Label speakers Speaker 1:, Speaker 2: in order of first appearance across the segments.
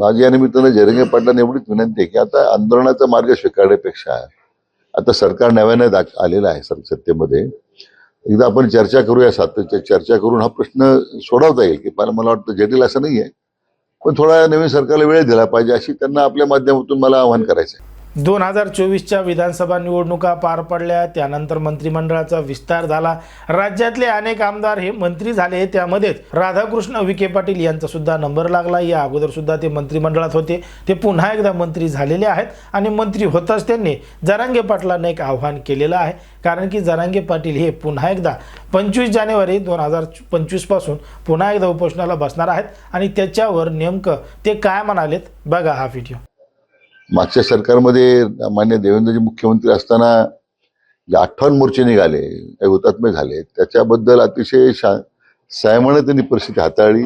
Speaker 1: माझी या निमित्तानं जयरंगे पाटलांना एवढीच विनंती आहे की आता आंदोलनाचा मार्ग स्वीकारण्यापेक्षा आता सरकार नव्याने दाख आलेलं आहे सर सत्तेमध्ये. एकदा आपण चर्चा करूया सातत्य चर्चा करून हा प्रश्न सोडवता येईल की मला मला वाटतं जटिल असं नाही आहे पण थोडा नवीन सरकारला वेळ दिला पाहिजे अशी त्यांना आपल्या माध्यमातून मला आवाहन करायचं आहे
Speaker 2: दोन हजार चोवीसच्या विधानसभा निवडणुका पार पडल्या. त्यानंतर मंत्रिमंडळाचा विस्तार झाला. राज्यातले अनेक आमदार हे मंत्री झाले. त्यामध्येच राधाकृष्ण विखे पाटील यांचा सुद्धा नंबर लागला. या अगोदर सुद्धा ते मंत्रिमंडळात होते. ते पुन्हा एकदा मंत्री झालेले आहेत आणि मंत्री होताच त्यांनी जरांगे पाटलांना एक आव्हान केलेलं आहे. कारण की जरांगे पाटील हे पुन्हा एकदा पंचवीस जानेवारी दोन हजार पंचवीसपासून पुन्हा एकदा उपोषणाला बसणार आहेत आणि त्याच्यावर नेमकं ते काय म्हणालेत बघा हा व्हिडिओ
Speaker 1: मागच्या सरकारमध्ये मान्य देवेंद्रजी मुख्यमंत्री असताना जे अठ्ठावन्न मोर्चे निघाले काही हुतात्मे झाले त्याच्याबद्दल अतिशय शा सायमाने त्यांनी परिस्थिती हाताळली.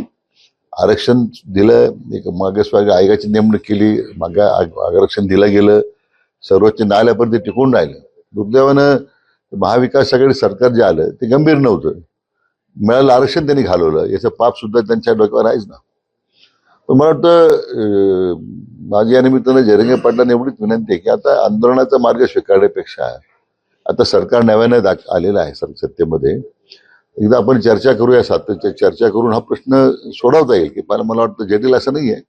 Speaker 1: आरक्षण दिलं एक मागासवर्ग आयोगाची नेमणूक केली मागा आरक्षण दिलं गेलं सर्वोच्च न्यायालयापर्यंत ते टिकून राहिलं. दुर्दैवानं महाविकास आघाडी सरकार जे आलं ते गंभीर नव्हतं. मिळालं आरक्षण त्यांनी घालवलं याचं पाप सुद्धा त्यांच्या डोक्यावर आहेच ना. मला वाटतं माझ्या माझी या निमित्तानं जयरंगे पाटलांना एवढीच विनंती आहे की आता आंदोलनाचा मार्ग स्वीकारण्यापेक्षा आता सरकार नव्यानं दाख आलेलं आहे सर सत्तेमध्ये. एकदा आपण चर्चा करूया सातत्य चर्चा करून हा प्रश्न सोडवता येईल की मला मला वाटतं जटिल असं नाही आहे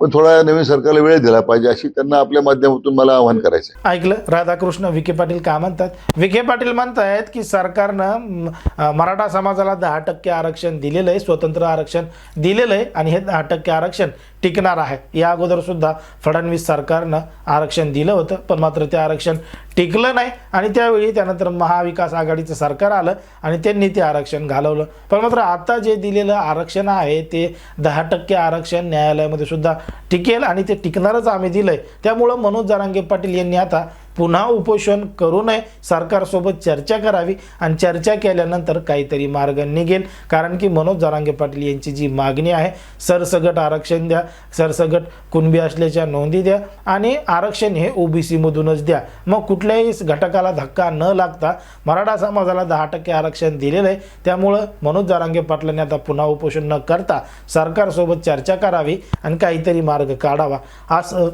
Speaker 1: पण थोडा नवीन सरकारला वेळ दिला पाहिजे अशी त्यांना आपल्या माध्यमातून मला आवाहन करायचं
Speaker 2: ऐकलं? राधाकृष्ण विखे पाटील काय म्हणतात? विखे पाटील म्हणतायत की सरकारनं मराठा समाजाला दहा टक्के आरक्षण दिलेलं आहे स्वतंत्र आरक्षण दिलेलं आहे आणि हे दहा टक्के आरक्षण टिकणार आहे. या अगोदर सुद्धा फडणवीस सरकारनं आरक्षण दिलं होतं पण मात्र ते आरक्षण टिकलं नाही आणि त्यावेळी त्यानंतर महाविकास आघाडीचं सरकार आलं आणि त्यांनी ते आरक्षण घालवलं. पण मात्र आता जे दिलेलं आरक्षण आहे ते दहा टक्के आरक्षण न्यायालयामध्ये सुद्धा टिकेल आणि ते टिकणारच आम्ही दिलं आहे त्यामुळं मनोज जरांगे पाटील यांनी आता पुन्हा उपोषण करू नये. सरकारसोबत चर्चा करावी आणि चर्चा केल्यानंतर काहीतरी मार्ग निघेल. कारण की मनोज जरांगे पाटील यांची जी मागणी आहे सरसगट आरक्षण द्या सरसगट कुणबी असल्याच्या नोंदी द्या आणि आरक्षण हे ओबीसीमधूनच द्या. मग कुठल्याही घटकाला धक्का न लागता मराठा समाजाला दहा टक्के आरक्षण दिलेलं आहे. त्यामुळं मनोज जरांगे पाटलांनी आता पुन्हा उपोषण न करता सरकारसोबत चर्चा करावी आणि काहीतरी मार्ग काढावा. असं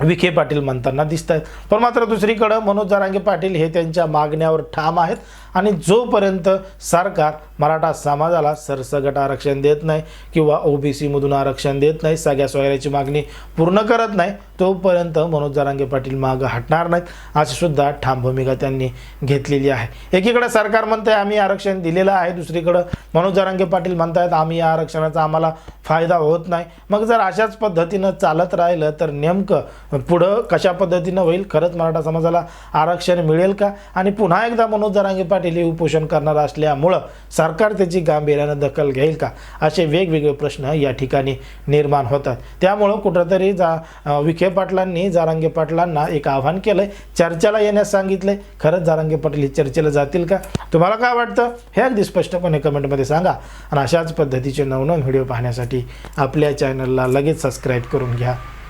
Speaker 2: विखे पाटील म्हणताना दिसत आहेत पण मात्र दुसरीकडं मनोज जरांगे पाटील हे त्यांच्या मागण्यावर ठाम आहेत. आणि जोपर्यंत सरकार मराठा समाजाला सरसगट आरक्षण देत नाही किंवा ओबीसीमधून आरक्षण देत नाही सगळ्या सोयऱ्याची मागणी पूर्ण करत नाही तोपर्यंत मनोज जरांगे पाटील मागं हटणार नाहीत अशी सुद्धा ठाम भूमिका त्यांनी घेतलेली आहे. एकीकडे सरकार म्हणते आम्ही आरक्षण दिलेलं आहे. दुसरीकडं मनोज जरांगे पाटील म्हणतायत आम्ही या आरक्षणाचा आम्हाला फायदा होत नाही. मग जर अशाच पद्धतीनं चालत राहिलं तर नेमकं पुढं कशा पद्धतीनं होईल? खरंच मराठा समाजाला आरक्षण मिळेल का? आणि पुन्हा एकदा मनोज जरांगे पाटील हे उपोषण करणार असल्यामुळं सरकार त्याची गांभीर्यानं दखल घेईल का? असे वेगवेगळे प्रश्न या ठिकाणी निर्माण होतात. त्यामुळं कुठंतरी जा विखे पाटलांनी जारांगे पाटलांना एक आव्हान केलंय. चर्चेला येण्यास सांगितलंय. खरंच जारांगे पाटील हे चर्चेला जातील का? तुम्हाला काय वाटतं? हे अगदी स्पष्टपणे कमेंटमध्ये सांगा. आणि अशाच पद्धतीचे नवनवीन व्हिडिओ पाहण्यासाठी आपल्या चॅनलला लगेच सबस्क्राईब करून घ्या.